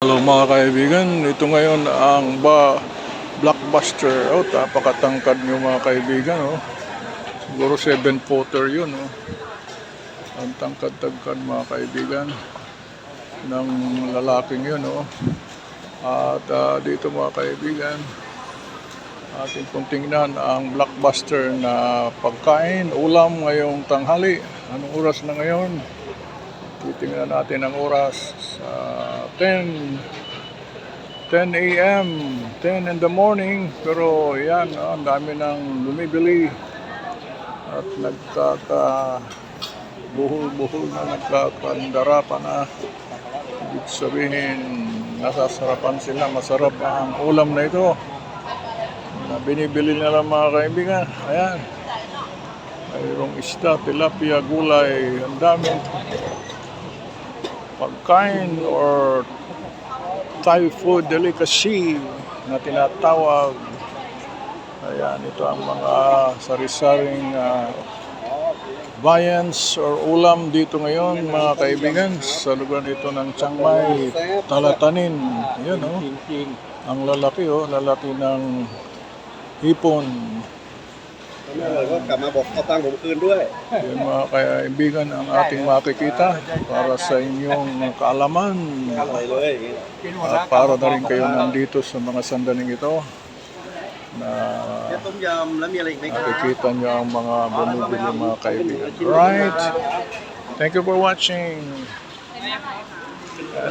Hello mga kaibigan, ito ngayon ang ba blockbuster. Oh, napakatangkad nyo mga kaibigan. Oh. Siguro 7 footer yun. Oh. Ang tangkad-tangkad mga kaibigan ng lalaking yun. Oh. At ah, dito mga kaibigan, ating pong tingnan ang blockbuster na pagkain, ulam ngayong tanghali. Anong oras na ngayon? Titingnan natin ang oras sa 10 10 a.m. 10 in the morning. Pero yan ah, ang dami nang lumibili. At nagkaka buhol-buhol na nagkakandara pa na. Ibig sabihin nasasarapan sila. Masarap ang ulam na ito. Na binibili nila mga kaibigan. Ayan. Mayroong isda, tilapia, gulay. Ang dami pagkain or Thai food delicacy na tinatawag. Ayan, ito ang mga sari-saring ah, viands or ulam dito ngayon mga kaibigan sa lugar dito ng Chiang Mai, Talatanin. Ayan oh, ang lalaki oh, lalaki ng hipon. ตอนนั้นเราก็กลับมาบอกเอาตังค์ผมคืนด้วย Yung mga kaibigan ang ating makikita para sa inyong kaalaman ทำอะไรเลยอย่างงี้ at para na rin kayo nandito sa mga sandaling ito na แค่ต้มยำแล้วมีอะไรอีกไหมครับ nakikita nyo ang mga bumibili mga kaibigan. Right? Thank you for watching.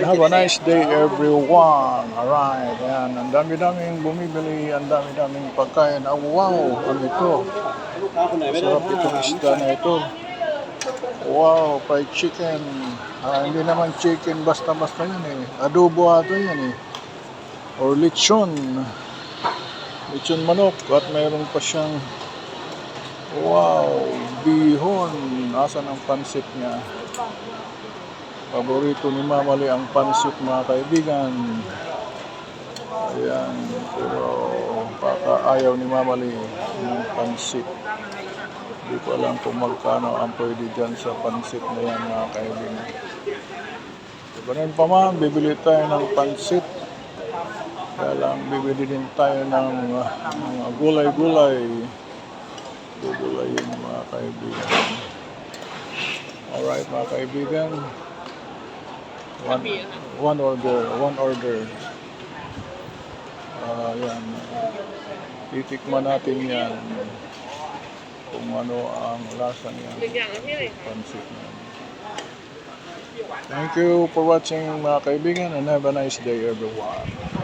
Have a nice day everyone. Alright, yan. Ang dami-daming bumibili, ang dami-daming pagkain. Oh, wow, ano ito? Sarap itong isda na ito. Wow, fried chicken. Ah, hindi naman chicken basta-basta yan eh. Adobo ato yan eh. Or lechon. Lechon manok. At mayroon pa siyang Wow, bihon. Asan ang pansit niya? Paborito ni Mamali ang pansit mga kaibigan. Ayan, pero baka ayaw ni Mamali ng pansit. Hindi ko alam kung magkano ang pwede dyan sa pansit na yan mga kaibigan. Ganun pa man, bibili tayo ng pansit. Kaya lang, bibili din tayo ng uh, mga gulay-gulay. Gugulayin mga kaibigan. Alright mga kaibigan. One, one order, one order. Ah, yan. Titikman natin yan kung ano ang lasa niya. Pansit na. Thank you for watching mga kaibigan and have a nice day everyone.